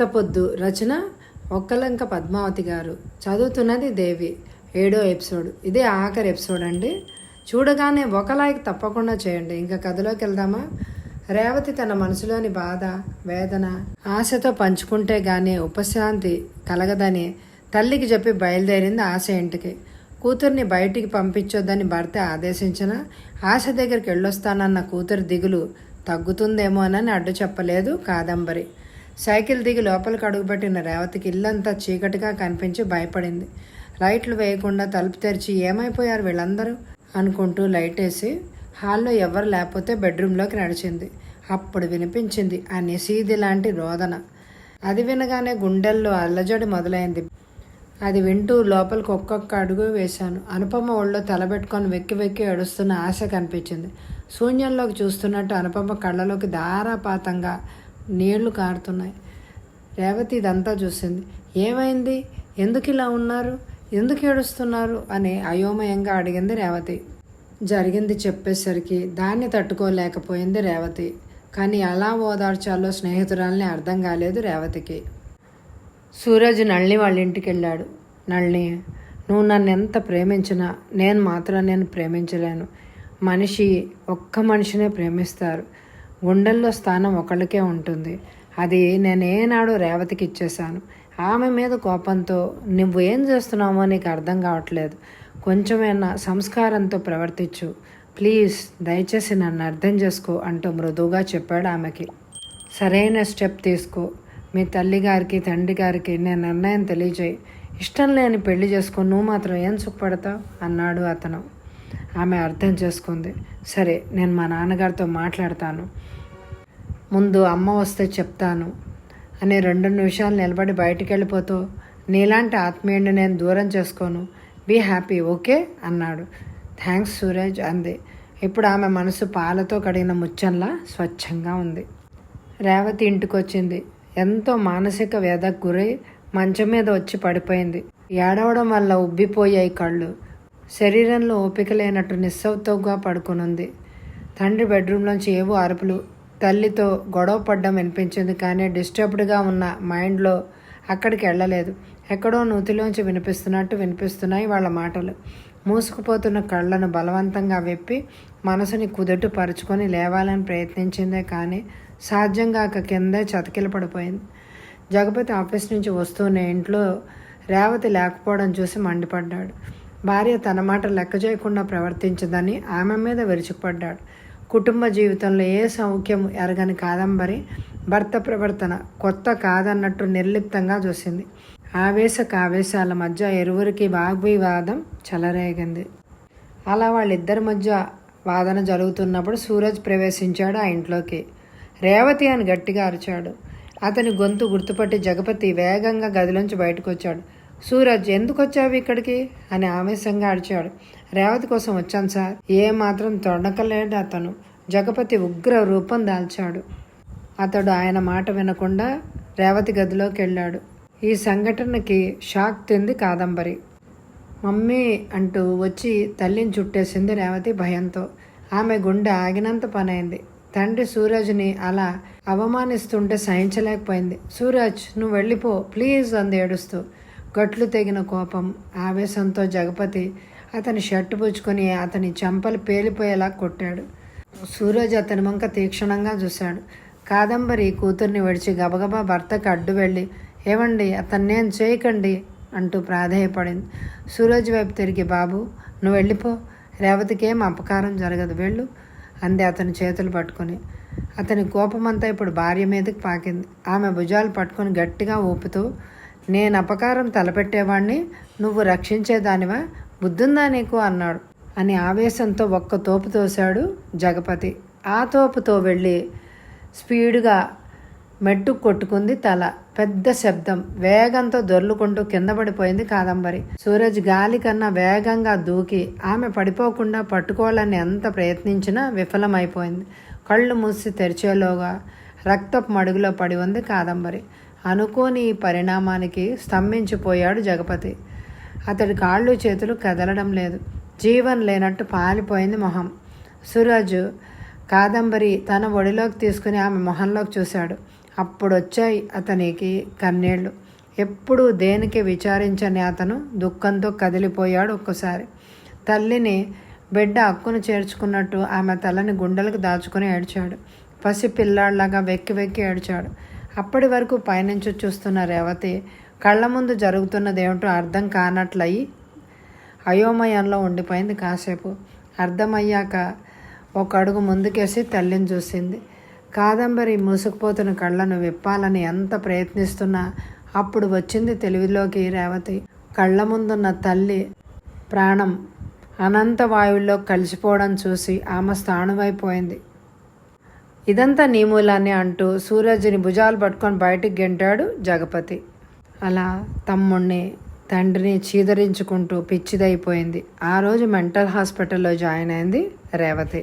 భక్త పొద్దు రచన ఒక్కలంక పద్మావతి గారు. చదువుతున్నది దేవి. ఏడో ఎపిసోడ్. ఇదే ఆఖరి ఎపిసోడ్ అండి. చూడగానే ఒక లైక్ తప్పకుండా చేయండి. ఇంకా కథలోకి వెళ్దామా? రేవతి తన మనసులోని బాధ వేదన ఆశతో పంచుకుంటే గానీ ఉపశాంతి కలగదని తల్లికి చెప్పి బయలుదేరింది ఆశ ఇంటికి. కూతుర్ని బయటికి పంపించొద్దని భర్త ఆదేశించిన ఆశ దగ్గరికి వెళ్ళొస్తానన్న కూతురు దిగులు తగ్గుతుందేమోనని అడ్డు చెప్పలేదు కాదంబరి. సైకిల్ దిగి లోపలికి అడుగుపెట్టిన రేవతికి ఇల్లంతా చీకటిగా కనిపించి భయపడింది. లైట్లు వేయకుండా తలుపు తెరిచి ఏమైపోయారు వీళ్ళందరూ? అనుకుంటూ లైట్ వేసి హాల్లో ఎవరు లేకపోతే బెడ్రూమ్లోకి నడిచింది. అప్పుడు వినిపించింది ఆ నిసీది లాంటి రోదన. అది వినగానే గుండెల్లో అల్లజడి మొదలైంది. అది వింటూ లోపలికి ఒక్కొక్క అడుగు వేశాను. అనుపమ ఒళ్ళో తలబెట్టుకొని వెక్కి వెక్కి ఏడుస్తున్న ఆశ కనిపించింది. శూన్యంలోకి చూస్తున్నట్టు అనుపమ కళ్ళలోకి ధారాపాతంగా నీళ్ళు కారుతున్నాయి. రేవతి ఇదంతా చూసింది. ఏమైంది? ఎందుకు ఇలా ఉన్నారు? ఎందుకు ఏడుస్తున్నారు? అని అయోమయంగా అడిగింది రేవతి. జరిగింది చెప్పేసరికి దాన్ని తట్టుకోలేకపోయింది రేవతి. కానీ ఎలా ఓదార్చాలో స్నేహితురాల్ని అర్థం కాలేదు రేవతికి. సూరజ్ నళ్ళి వాళ్ళ ఇంటికి వెళ్ళాడు నళ్ళి నువ్వు నన్ను ఎంత ప్రేమించినా నేను మాత్రం నేను ప్రేమించలేను. మనిషి ఒక్క మనిషినే ప్రేమిస్తారు. గుండెల్లో స్థానం ఒకళ్ళకే ఉంటుంది. అది నేనేనాడు రేవతికి ఇచ్చేశాను. ఆమె మీద కోపంతో నువ్వు ఏం చేస్తున్నావో నీకు అర్థం కావట్లేదు. కొంచెమైనా సంస్కారంతో ప్రవర్తించు. ప్లీజ్ దయచేసి నన్ను అర్థం చేసుకో అంటూ మృదువుగా చెప్పాడు ఆమెకి. సరైన స్టెప్ తీసుకో. మీ తల్లి గారికి తండ్రి గారికి నేను నిర్ణయం తెలియజేయి. ఇష్టం లేని పెళ్ళి చేసుకొని నువ్వు మాత్రం ఏం సుఖపడతావు? అన్నాడు అతను. ఆమె అర్థం చేసుకుంది. సరే నేను మా నాన్నగారితో మాట్లాడతాను. ముందు అమ్మ వస్తే చెప్తాను అని రెండు నిమిషాలు నిలబడి బయటికి వెళ్ళిపోతూ నీలాంటి ఆత్మీయుడిని నేను దూరం చేసుకోను. Be happy okay? అన్నాడు. థ్యాంక్స్ సూరజ్ అంది. ఇప్పుడు ఆమె మనసు పాలతో కడిగిన ముచ్చంలా స్వచ్ఛంగా ఉంది. రేవతి ఇంటికి వచ్చింది ఎంతో మానసిక వేదకు గురై మంచం మీద వచ్చి పడిపోయింది. ఏడవడం వల్ల ఉబ్బిపోయాయి కళ్ళు. శరీరంలో ఓపిక లేనట్టు నిస్సవుతోగా పడుకునుంది. తండ్రి బెడ్రూమ్లోంచి ఏవో అరుపులు తల్లితో గొడవ పడ్డం వినిపించింది కానీ డిస్టర్బ్డ్గా ఉన్న మైండ్లో అక్కడికి వెళ్ళలేదు. ఎక్కడో నూతిలోంచి వినిపిస్తున్నట్టు వినిపిస్తున్నాయి వాళ్ళ మాటలు. మూసుకుపోతున్న కళ్ళను బలవంతంగా విప్పి మనసుని కుదుట పరుచుకొని లేవాలని ప్రయత్నించిందే కానీ సాధ్యం కాక కిందే చతికిల పడిపోయింది. జగపతి ఆఫీస్ నుంచి వస్తూనే ఇంట్లో రేవతి లేకపోవడం చూసి మండిపడ్డాడు. భార్య తన మాట లెక్క చేయకుండా ప్రవర్తించదని ఆమె మీద విరుచుకుపడ్డాడు. కుటుంబ జీవితంలో ఏ సౌఖ్యం ఎరగని కాదంబరి భర్త ప్రవర్తన కొత్త కాదన్నట్టు నిర్లిప్తంగా చూసింది. ఆవేశ కావేశాల మధ్య ఇరువురికి వాగ్వివాదం చెలరేగింది. అలా వాళ్ళిద్దరి మధ్య వాదన జరుగుతున్నప్పుడు సూరజ్ ప్రవేశించాడు ఆ ఇంట్లోకి. రేవతి అని గట్టిగా అరిచాడు. అతని గొంతు గుర్తుపట్టి జగపతి వేగంగా గదిలోంచి బయటకు వచ్చాడు సూరజ్ ఎందుకు వచ్చావు ఇక్కడికి? అని ఆవేశంగా అడిచాడు రేవతి కోసం వచ్చాను సార్. ఏమాత్రం తొడకలేడు అతను. జగపతి ఉగ్ర రూపం దాల్చాడు. అతడు ఆయన మాట వినకుండా రేవతి గదిలోకి వెళ్ళాడు. ఈ సంఘటనకి షాక్ తింది కాదంబరి. మమ్మీ అంటూ వచ్చి తల్లిని చుట్టేసింది రేవతి భయంతో. ఆమె గుండె ఆగినంత పనైంది. తండ్రి సూరజ్ని అలా అవమానిస్తుంటే సహించలేకపోయింది. సూరజ్ నువ్వు వెళ్ళిపో. ప్లీజ్ అంది ఏడుస్తూ. గట్లు తెగిన కోపం ఆవేశంతో జగపతి అతని షర్టు పుచ్చుకొని అతని చెంపలు పేలిపోయేలా కొట్టాడు. సూరజ్ అతని వంక తీక్షణంగా చూశాడు. కాదంబరి కూతుర్ని విడిచి గబగబా భర్తకు అడ్డు వెళ్ళి ఏవండి అతన్నేం చేయకండి అంటూ ప్రాధేయపడింది. సూరజ్ వైపు తిరిగి బాబు నువ్వు వెళ్ళిపో. రేవతికేం అపకారం జరగదు వెళ్ళు అంది అతని చేతులు పట్టుకొని. అతని కోపమంతా ఇప్పుడు భార్య మీదకి పాకింది. ఆమె భుజాలు పట్టుకొని గట్టిగా ఊపుతూ నేను అపకారం తలపెట్టేవాణ్ణి నువ్వు రక్షించేదానివా? బుద్ధుందా నీకు? అన్నాడు. అని ఆవేశంతో ఒక్క తోపు తోశాడు జగపతి. ఆ తోపుతో వెళ్ళి స్పీడ్గా మెట్టు కొట్టుకుంది తల. పెద్ద శబ్దం. వేగంతో దొర్లుకుంటూ కింద పడిపోయింది కాదంబరి. సూరజ్ గాలి కన్నా వేగంగా దూకి ఆమె పడిపోకుండా పట్టుకోవాలని ఎంత ప్రయత్నించినా విఫలమైపోయింది. కళ్ళు మూసి తెరిచేలోగా రక్తపు మడుగులో పడి ఉంది కాదంబరి. అనుకోని పరిణామానికి స్తంభించిపోయాడు జగపతి. అతడి కాళ్ళు చేతులు కదలడం లేదు. జీవం లేనట్టు పాలిపోయింది మొహం. సురాజు కాదంబరి తన ఒడిలోకి తీసుకుని ఆమె మొహంలోకి చూశాడు. అప్పుడు వచ్చాయి అతనికి కన్నీళ్ళు. ఎప్పుడు దేనికి విచారించని అతను దుఃఖంతో కదిలిపోయాడు ఒక్కసారి. తల్లిని బిడ్డ హక్కును చేర్చుకున్నట్టు ఆమె తలని గుండెలకు దాచుకుని ఏడ్చాడు. పసి పిల్లాడిలాగా వెక్కి వెక్కి ఏడ్చాడు. అప్పటి వరకు పైనుంచి చూస్తున్న రేవతి కళ్ళ ముందు జరుగుతున్నదేమిటో అర్థం కానట్లయి అయోమయంలో ఉండిపోయింది కాసేపు. అర్థమయ్యాక ఒక అడుగు ముందుకేసి తల్లిని చూసింది. కాదంబరి మూసుకుపోతున్న కళ్ళను విప్పాలని ఎంత ప్రయత్నిస్తున్నా అప్పుడు వచ్చింది తెలివిలోకి రేవతి. కళ్ళ ముందున్న తల్లి ప్రాణం అనంత వాయువుల్లో కలిసిపోవడం చూసి ఆమె స్థాణువైపోయింది. ఇదంతా నీమూలానే అంటూ సూరజ్ని భుజాలు పట్టుకొని బయటికి గెంటాడు జగపతి. అలా తమ్ముణ్ణి తండ్రిని చీదరించుకుంటూ పిచ్చిదైపోయింది. ఆ రోజు మెంటల్ హాస్పిటల్లో జాయిన్ అయింది రేవతి.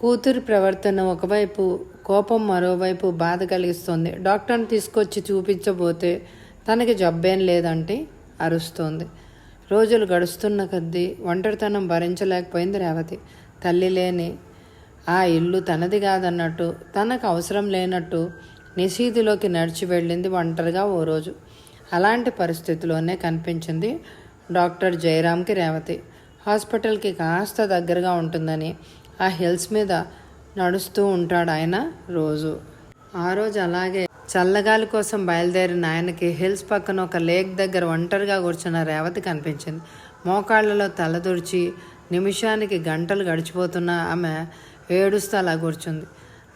కూతురి ప్రవర్తన ఒకవైపు కోపం మరోవైపు బాధ కలిగిస్తుంది. డాక్టర్ని తీసుకొచ్చి చూపించబోతే తనకి జబ్బేం లేదంటే అరుస్తోంది. రోజులు గడుస్తున్న కొద్దీ ఒంటరితనం భరించలేకపోయింది రేవతి. తల్లి లేని ఆ ఇల్లు తనది కాదన్నట్టు తనకు అవసరం లేనట్టు నిశీధిలోకి నడిచి వెళ్ళింది ఒంటరిగా ఓ రోజు. అలాంటి పరిస్థితిలోనే కనిపించింది డాక్టర్ జయరామ్కి రేవతి. హాస్పిటల్కి కాస్త దగ్గరగా ఉంటుందని ఆ హిల్స్ మీద నడుస్తూ ఉంటాడు ఆయన రోజు. ఆ రోజు అలాగే చల్లగాలి కోసం బయలుదేరిన ఆయనకి హిల్స్ పక్కన ఒక లేక్ దగ్గర ఒంటరిగా కూర్చున్న రేవతి కనిపించింది. మోకాళ్ళలో తలదొడిచి నిమిషానికి గంటలు గడిచిపోతున్న ఆమె ఏడుస్తూ అలా కూర్చుంది.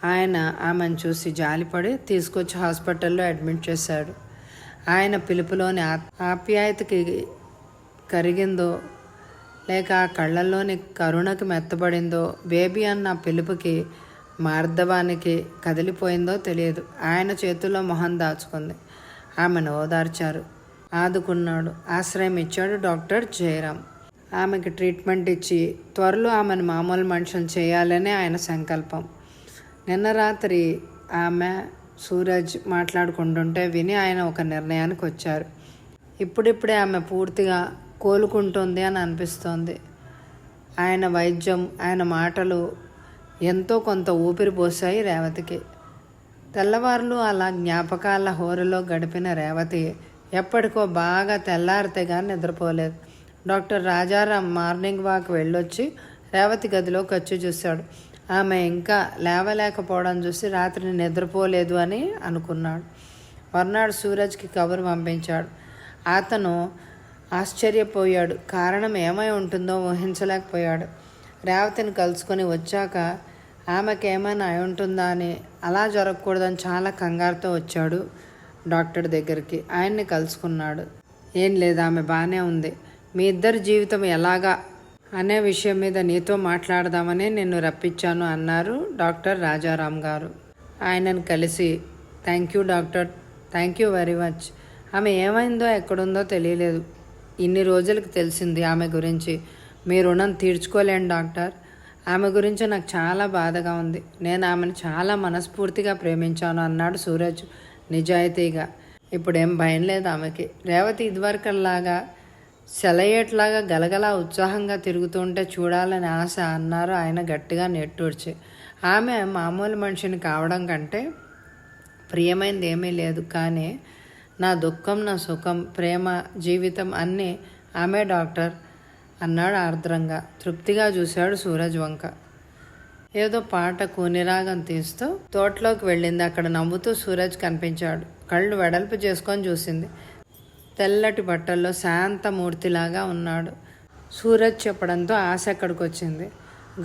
ఆయన ఆమెను చూసి జాలిపడి తీసుకొచ్చి హాస్పిటల్లో అడ్మిట్ చేశాడు. ఆయన పిలుపులోని ఆ- ఆప్యాయతకి కరిగిందో లేక ఆ కళ్ళల్లోని కరుణకి మెత్తబడిందో బేబీ అన్న పిలుపుకి మార్ధవానికి కదిలిపోయిందో తెలియదు. ఆయన చేతుల్లో మొహం దాచుకుంది. ఆమెను ఓదార్చారు. ఆదుకున్నాడు. ఆశ్రయం ఇచ్చాడు డాక్టర్ జయరాం ఆమెకి ట్రీట్మెంట్ ఇచ్చి త్వరలో ఆమెను మామూలు మనుషులు చేయాలనే ఆయన సంకల్పం. నిన్న రాత్రి ఆమె సూరజ్ మాట్లాడుకుంటుంటే విని ఆయన ఒక నిర్ణయానికి వచ్చారు. ఇప్పుడిప్పుడే ఆమె పూర్తిగా కోలుకుంటుంది అని అనిపిస్తోంది. ఆయన వైద్యం ఆయన మాటలు ఎంతో కొంత ఊపిరి పోసాయి రేవతికి. తెల్లవారులు అలా జ్ఞాపకాల హోరలో గడిపిన రేవతి ఎప్పటికో బాగా తెల్లారితే కానీ నిద్రపోలేదు. డాక్టర్ రాజారాం మార్నింగ్ వాక్ వెళ్ళొచ్చి రేవతి గదిలో ఖర్చు చూశాడు. ఆమె ఇంకా లేవలేకపోవడం చూసి రాత్రి నిద్రపోలేదు అని అనుకున్నాడు. మర్నాడు సూరజ్కి కబురు పంపించాడు. అతను ఆశ్చర్యపోయాడు. కారణం ఏమై ఉంటుందో ఊహించలేకపోయాడు. రేవతిని కలుసుకొని వచ్చాక ఆమెకి ఏమైనా అయి ఉంటుందా అని అలా జరగకూడదని చాలా కంగారుతో వచ్చాడు డాక్టర్ దగ్గరికి. ఆయన్ని కలుసుకున్నాడు. ఏం లేదు ఆమె బాగానే ఉంది. మీ ఇద్దరి జీవితం ఎలాగా అనే విషయం మీద నీతో మాట్లాడదామని నిన్ను రప్పించాను అన్నారు డాక్టర్ రాజారాం గారు. ఆయనను కలిసి thank you doctor thank you very much. ఆమె ఏమైందో ఎక్కడుందో తెలియలేదు. ఇన్ని రోజులకు తెలిసింది ఆమె గురించి. మీ రుణం తీర్చుకోలేను డాక్టర్. ఆమె గురించి నాకు చాలా బాధగా ఉంది. నేను ఆమెను చాలా మనస్ఫూర్తిగా ప్రేమించాను అన్నాడు సూరజ్ నిజాయితీగా. ఇప్పుడేం భయం లేదు ఆమెకి. రేవతి ఇదివరకల్లాగా సెలయేట్లాగా గలగలా ఉత్సాహంగా తిరుగుతుంటే చూడాలని ఆశ అన్నారు ఆయన గట్టిగా నెట్టూర్చి. ఆమె మామూలు మనిషిని కావడం కంటే ప్రియమైంది ఏమీ లేదు కానీ నా దుఃఖం నా సుఖం ప్రేమ జీవితం అన్నీ ఆమె డాక్టర్ అన్నాడు ఆర్ద్రంగా. తృప్తిగా చూశాడు సూరజ్ వంక. ఏదో పాట కూనిరాగం తీస్తూ తోటలోకి వెళ్ళింది. అక్కడ నవ్వుతూ సూరజ్ కనిపించాడు. కళ్ళు వెడల్పు చేసుకొని చూసింది. తెల్లటి బట్టల్లో శాంతమూర్తిలాగా ఉన్నాడు. సూరజ్ చెప్పడంతో ఆశ అక్కడికి వచ్చింది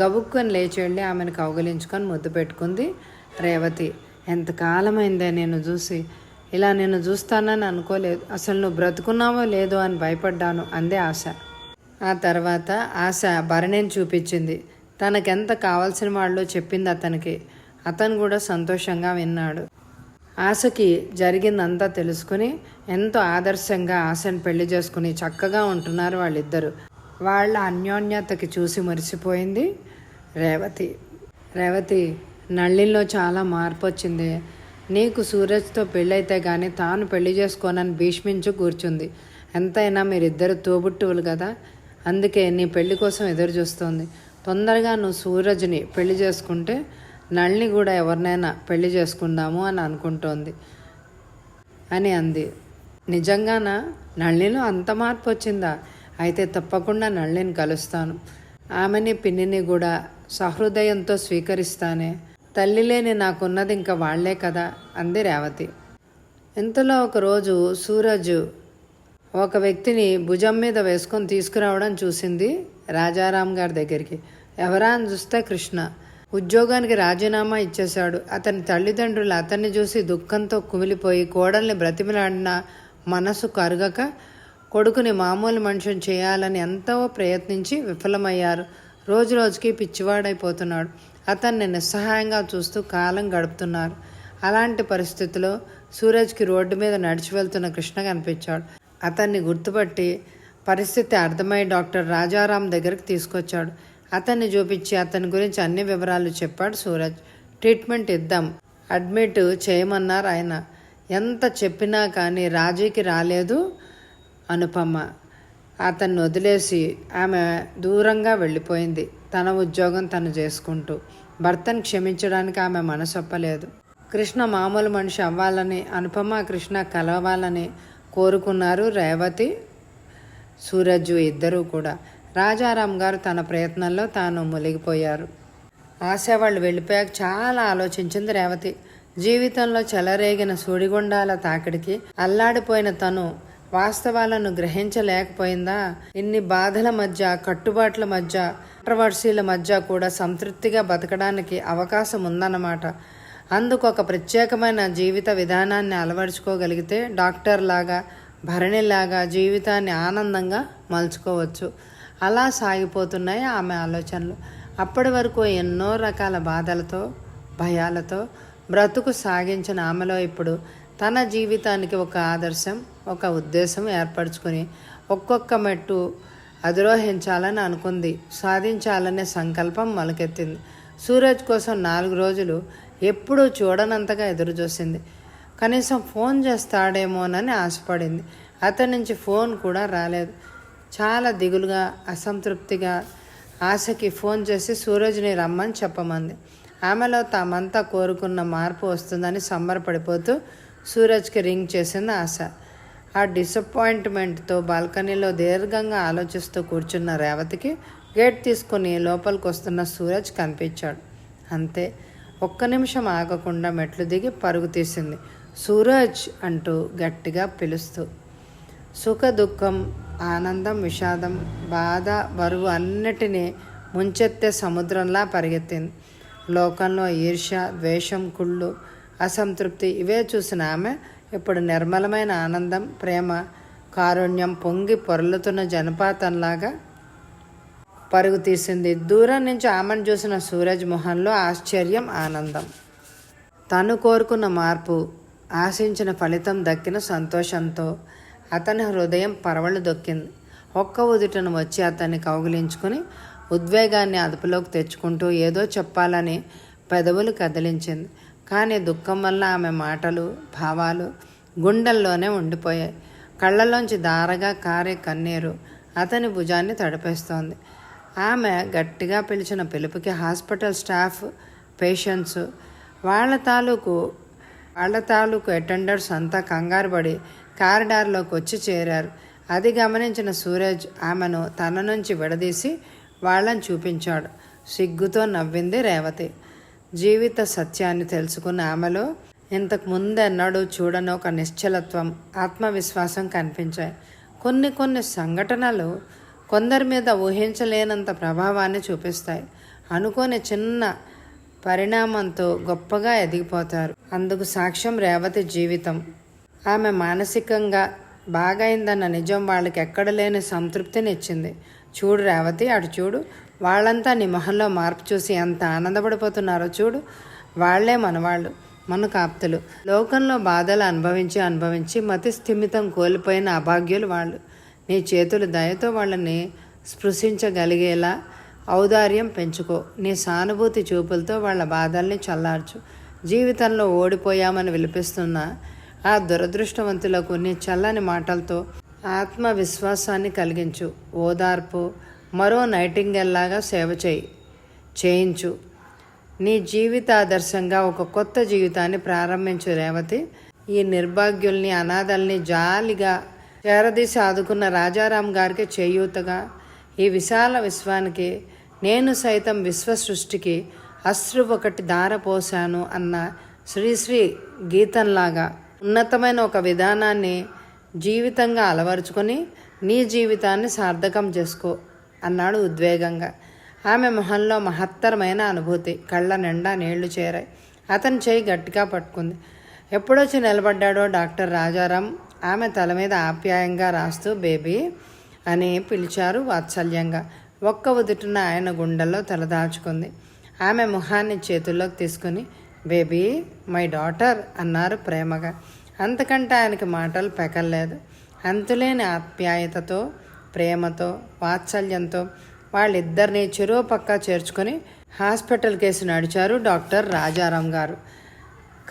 గబుక్కుని లేచి వెళ్ళి ఆమెను కౌగలించుకొని ముద్దు పెట్టుకుంది. రేవతి ఎంతకాలమైందే నేను చూసి. ఇలా నేను చూస్తానని అనుకోలేదు. అసలు నువ్వు బ్రతుకున్నావో లేదో అని భయపడ్డాను అందే ఆశ. ఆ తర్వాత ఆశ భరణిని చూపించింది. తనకెంత కావాల్సిన వాళ్ళు చెప్పింది అతనికి. అతను కూడా సంతోషంగా విన్నాడు. ఆశకి జరిగిందంతా తెలుసుకుని ఎంతో ఆదర్శంగా ఆశను పెళ్ళి చేసుకుని చక్కగా ఉంటున్నారు వాళ్ళిద్దరు. వాళ్ళ అన్యోన్యతకి చూసి మురిసిపోయింది రేవతి. రేవతి నళ్ళిలో చాలా మార్పు వచ్చింది నీకు సూరజ్తో పెళ్ళైతే కానీ తాను పెళ్ళి చేసుకోనని భీష్మించు కూర్చుంది. ఎంతైనా మీరిద్దరు తోబుట్టువులు కదా అందుకే నీ పెళ్ళి కోసం ఎదురు చూస్తోంది తొందరగా నువ్వు సూరజ్ని పెళ్ళి చేసుకుంటే నళిని కూడా ఎవరినైనా పెళ్ళి చేసుకుందాము అని అనుకుంటోంది అని అంది. నిజంగానా? నళినిలో అంత మార్పు వచ్చిందా? అయితే తప్పకుండా నళిని కలుస్తాను. ఆమెని పిన్నిని కూడా సహృదయంతో స్వీకరిస్తానే. తల్లి లేని నాకున్నది ఇంకా వాళ్ళే కదా? అంది రేవతి. ఇంతలో ఒకరోజు సూరజ్ ఒక వ్యక్తిని భుజం మీద వేసుకొని తీసుకురావడం చూసింది రాజారాం గారి దగ్గరికి. ఎవరా అని చూస్తే కృష్ణ. ఉద్యోగానికి రాజీనామా ఇచ్చేశాడు. అతని తల్లిదండ్రులు అతన్ని చూసి దుఃఖంతో కుమిలిపోయి కోడల్ని బ్రతిమలాడిన మనసు కరుగక కొడుకుని మామూలు మనిషిని చేయాలని ఎంతో ప్రయత్నించి విఫలమయ్యారు. రోజు రోజుకి పిచ్చివాడైపోతున్నాడు. అతన్ని నిస్సహాయంగా చూస్తూ కాలం గడుపుతున్నారు. అలాంటి పరిస్థితిలో సూరజ్కి రోడ్డు మీద నడిచి వెళ్తున్న కృష్ణ కనిపించాడు. అతన్ని గుర్తుపట్టి పరిస్థితి అర్థమై డాక్టర్ రాజారాం దగ్గరికి తీసుకొచ్చాడు. అతన్ని చూపించి అతని గురించి అన్ని వివరాలు చెప్పాడు సూరజ్. ట్రీట్మెంట్ ఇద్దాం. అడ్మిట్ చేయమన్నారు ఆయన. ఎంత చెప్పినా కానీ రాజీకి రాలేదు అనుపమ. అతన్ని వదిలేసి ఆమె దూరంగా వెళ్ళిపోయింది. తన ఉద్యోగం తను చేసుకుంటూ. భర్తను క్షమించడానికి ఆమె మనసొప్పలేదు. కృష్ణ మామూలు మనిషి అవ్వాలని అనుపమ కృష్ణ కలవాలని కోరుకున్నారు రేవతి సూరజ్ ఇద్దరూ కూడా. రాజారాం గారు తన ప్రయత్నంలో తాను మునిగిపోయారు. ఆశ వాళ్ళు వెళ్ళిపోయాక చాలా ఆలోచించింది రేవతి. జీవితంలో చెలరేగిన సూడిగుండాల తాకిడికి అల్లాడిపోయిన తను వాస్తవాలను గ్రహించలేకపోయిందా? ఇన్ని బాధల మధ్య కట్టుబాట్ల మధ్య కాంట్రవర్సీల మధ్య కూడా సంతృప్తిగా బతకడానికి అవకాశం ఉందన్నమాట. అందుకు ఒక ప్రత్యేకమైన జీవిత విధానాన్ని అలవరుచుకోగలిగితే డాక్టర్ లాగా భరణిలాగా జీవితాన్ని ఆనందంగా మలుచుకోవచ్చు. అలా సాగిపోతున్నాయి ఆమె ఆలోచనలు. అప్పటి వరకు ఎన్నో రకాల బాధలతో భయాలతో బ్రతుకు సాగించిన ఆమెలో ఇప్పుడు తన జీవితానికి ఒక ఆదర్శం ఒక ఉద్దేశం ఏర్పరచుకొని ఒక్కొక్క మెట్టు అధిరోహించాలని అనుకుంది. సాధించాలనే సంకల్పం మొలకెత్తింది. సూరజ్ కోసం నాలుగు రోజులు ఎప్పుడూ చూడనంతగా ఎదురు చూసింది కనీసం ఫోన్ చేస్తాడేమోనని ఆశపడింది. అతని నుంచి ఫోన్ కూడా రాలేదు. చాలా దిగులుగా అసంతృప్తిగా ఆశకి ఫోన్ చేసి సూరజ్ని రమ్మని చెప్పమంది. ఆమెలో తామంతా కోరుకున్న మార్పు వస్తుందని సంబరపడిపోతూ సూరజ్కి రింగ్ చేసింది ఆశ. ఆ డిసప్పాయింట్మెంట్తో బాల్కనీలో దీర్ఘంగా ఆలోచిస్తూ కూర్చున్న రేవతికి గేట్ తీసుకుని లోపలికి వస్తున్న సూరజ్ కనిపించాడు. అంతే ఒక్క నిమిషం ఆగకుండా మెట్లు దిగి పరుగు తీసింది. సూరజ్ అంటూ గట్టిగా పిలుస్తూ సుఖ దుఃఖం ఆనందం విషాదం బాధ బరువు అన్నిటినీ ముంచెత్తే సముద్రంలా పరిగెత్తింది. లోకంలో ఈర్ష్య ద్వేషం కుళ్ళు అసంతృప్తి ఇవే చూసిన ఆమె ఇప్పుడు నిర్మలమైన ఆనందం ప్రేమ కారుణ్యం పొంగి పొరలుతున్న జనపాతంలాగా పరుగు తీసింది. దూరం నుంచి ఆమెను చూసిన సూరజ్ మొహంలో ఆశ్చర్యం ఆనందం. తను కోరుకున్న మార్పు ఆశించిన ఫలితం దక్కిన సంతోషంతో అతని హృదయం పరవళ్ళు దొక్కింది. ఒక్క ఉదుటను వచ్చి అతన్ని కౌగిలించుకుని ఉద్వేగాన్ని అదుపులోకి తెచ్చుకుంటూ ఏదో చెప్పాలని పెదవులు కదిలించింది. కానీ దుఃఖం వల్ల ఆమె మాటలు భావాలు గుండెల్లోనే ఉండిపోయాయి. కళ్ళలోంచి దారగా కారే కన్నీరు అతని భుజాన్ని తడిపేస్తోంది. ఆమె గట్టిగా పిలిచిన పిలుపుకి హాస్పిటల్ స్టాఫ్ పేషెంట్స్ వాళ్ళ తాలూకు వాళ్ళ తాలూకు అటెండర్స్ అంతా కంగారు పడి కారిడార్లోకి వచ్చి చేరారు. అది గమనించిన సూరజ్ ఆమెను తన నుంచి విడదీసి వాళ్ళని చూపించాడు. సిగ్గుతో నవ్వింది రేవతి. జీవిత సత్యాన్ని తెలుసుకున్న ఆమెలో ఇంతకు ముందెన్నడూ చూడని ఒక నిశ్చలత్వం ఆత్మవిశ్వాసం కనిపించాయి. కొన్ని కొన్ని సంఘటనలు కొందరి మీద ఊహించలేనంత ప్రభావాన్ని చూపిస్తాయి. అనుకోని చిన్న పరిణామంతో గొప్పగా ఎదిగిపోతారు. అందుకు సాక్ష్యం రేవతి జీవితం. ఆమె మానసికంగా బాగైందన్న నిజం వాళ్ళకి ఎక్కడ లేని సంతృప్తిని ఇచ్చింది చూడు రేవతి అటు చూడు. వాళ్ళంతా నీ మొహంలో మార్పు చూసి ఎంత ఆనందపడిపోతున్నారో చూడు. వాళ్ళే మనవాళ్ళు మన కాప్తులు లోకంలో బాధలు అనుభవించి అనుభవించి మతి స్థిమితం కోల్పోయిన అభాగ్యులు వాళ్ళు. నీ చేతులు దయతో వాళ్ళని స్పృశించగలిగేలా ఔదార్యం పెంచుకో. నీ సానుభూతి చూపులతో వాళ్ళ బాధల్ని చల్లార్చు. జీవితంలో ఓడిపోయామని విలిపిస్తున్న ఆ దురదృష్టవంతులకు నీ చల్లని మాటలతో ఆత్మవిశ్వాసాన్ని కలిగించు. ఓదార్పు మరో నైటింగెల్లాగా సేవ చేయి. చేయించు. నీ జీవితాదర్శంగా ఒక కొత్త జీవితాన్ని ప్రారంభించు రేవతి. ఈ నిర్భాగ్యుల్ని అనాథల్ని జాలిగా చేరదీసి ఆదుకున్న రాజారాం గారికి చేయూతగా. ఈ విశాల విశ్వానికి నేను సైతం విశ్వ సృష్టికి అశ్రు ఒకటి దారపోశాను అన్న శ్రీశ్రీ గీతంలాగా. ఉన్నతమైన ఒక విధానాన్ని జీవితంగా అలవరుచుకొని నీ జీవితాన్ని సార్థకం చేసుకో అన్నాడు ఉద్వేగంగా. ఆమె మొహంలో మహత్తరమైన అనుభూతి. కళ్ళ నిండా నీళ్ళు చేరాయి. అతని చేయి గట్టిగా పట్టుకుంది. ఎప్పుడొచ్చి నిలబడ్డాడో డాక్టర్ రాజారాం? ఆమె తల మీద ఆప్యాయంగా రాస్తూ బేబీ అని పిలిచారు వాత్సల్యంగా. ఒక్క ఉదుటిన ఆయన గుండెల్లో తలదాచుకుంది ఆమె ముఖాన్ని చేతుల్లోకి తీసుకుని బేబీ మై డాటర్ అన్నారు ప్రేమగా. అంతకంటే ఆయనకి మాటలు పెకల్లేదు. అంతులేని ఆప్యాయతతో ప్రేమతో వాత్సల్యంతో వాళ్ళిద్దరిని చెరువు పక్క చేర్చుకొని హాస్పిటల్ కేసు నడిచారు డాక్టర్ రాజారాం గారు.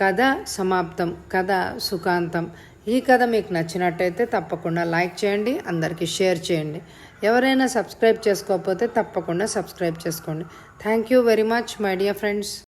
కథ సమాప్తం. కథ సుఖాంతం. ఈ కథ మీకు నచ్చినట్టయితే తప్పకుండా లైక్ చేయండి అందరికీ షేర్ చేయండి. ఎవరైనా సబ్స్క్రైబ్ చేసుకోకపోతే తప్పకుండా సబ్స్క్రైబ్ చేసుకోండి. Thank you very much my dear friends.